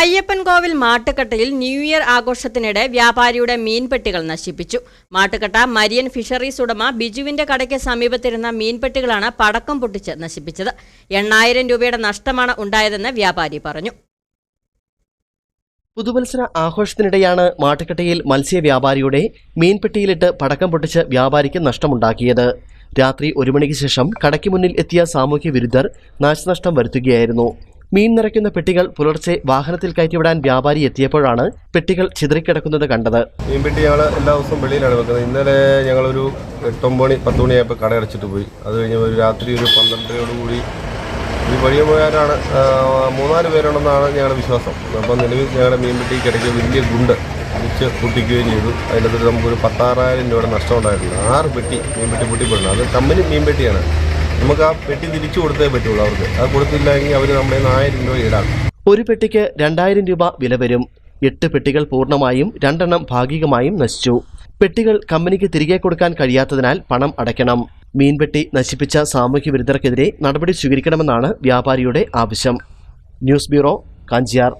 അയ്യപ്പൻകോവിൽ മാട്ടുകട്ടയിൽ new year ആഘോഷത്തിനിടെ വ്യാപാരിയുടെ മീൻപെട്ടികൾ നശിപ്പിച്ചു. മാട്ടുകട്ട മരിയൻ ഫിഷറീസ് ഉടമ ബിജുവിന്റെ കടയ്ക്ക് സമീപത്തിരുന്ന മീൻപെട്ടികളാണ് പടക്കം പൊട്ടിച്ച് നശിപ്പിച്ചത്. എണ്ണായിരം രൂപയുടെ നഷ്ടമാണ് ഉണ്ടായതെന്ന് വ്യാപാരി പറഞ്ഞു. പുതുവത്സര ആഘോഷത്തിനിടെയാണ് മാട്ടുക്കട്ടയിൽ മത്സ്യവ്യാപാരിയുടെ മീൻപെട്ടിയിലിട്ട് പടക്കം പൊട്ടിച്ച് വ്യാപാരിക്ക് നഷ്ടമുണ്ടാക്കിയത്. രാത്രി ഒരു മണിക്ക് ശേഷം കടയ്ക്ക് മുന്നിൽ എത്തിയ സാമൂഹ്യ വിരുദ്ധർ നാശനഷ്ടം വരുത്തുകയായിരുന്നു. മീൻ നിറയ്ക്കുന്ന പെട്ടികൾ പുലർച്ചെ വാഹനത്തിൽ കയറ്റിവിടാൻ വ്യാപാരി എത്തിയപ്പോഴാണ് പെട്ടികൾ ചിതറിക്കിടക്കുന്നത് കണ്ടത്. മീൻ പെട്ടി ഞങ്ങൾ എല്ലാ ദിവസവും വെളിയിലാണ് വെക്കുന്നത്. ഇന്നലെ ഞങ്ങളൊരു എട്ടൊമ്പത് മണി പത്ത് മണിയായപ്പോൾ കട അടച്ചിട്ട് പോയി. അത് കഴിഞ്ഞ് ഒരു രാത്രി ഒരു പന്ത്രണ്ടരയോട് കൂടി ഈ വഴിയെ പോയാലാണ് മൂന്നാൽ പേരുണ്ടെന്നാണ് ഞങ്ങളുടെ വിശ്വാസം. അപ്പം നിലവിൽ ഞങ്ങളുടെ മീൻപെട്ടി കിടയ്ക്ക് വലിയ ഗുണ്ട് വിളിച്ച് പൊട്ടിക്കുകയും ചെയ്തു. അതിനകത്ത് നമുക്കൊരു പത്താറായിരം രൂപയുടെ നഷ്ടം ഉണ്ടായിട്ടുണ്ട്. ആറ് പെട്ടി മീൻപെട്ടി പൊട്ടിപ്പോയിട്ടുണ്ട്. അത് കമ്പനി മീൻപെട്ടിയാണ് നമുക്ക് ആ പെട്ടി തിരിച്ചു കൊടുത്തേ പറ്റുള്ളൂ അവർക്ക്. അത് കൊടുത്തില്ലെങ്കിൽ അവർ നമ്മളെ ആയിരം രൂപ ഈടാക്കും. ഒരു പെട്ടിക്ക് രണ്ടായിരം രൂപ വില വരും. എട്ട് പെട്ടികൾ പൂർണമായും രണ്ടെണ്ണം ഭാഗികമായും നശിച്ചു. പെട്ടികൾ കമ്പനിക്ക് തിരികെ കൊടുക്കാൻ കഴിയാത്തതിനാൽ പണം അടയ്ക്കണം. മീൻപെട്ടി നശിപ്പിച്ച സാമൂഹ്യ വിരുദ്ധർക്കെതിരെ നടപടി സ്വീകരിക്കണമെന്നാണ് വ്യാപാരിയുടെ ആവശ്യം. News bureau Kanchiyar.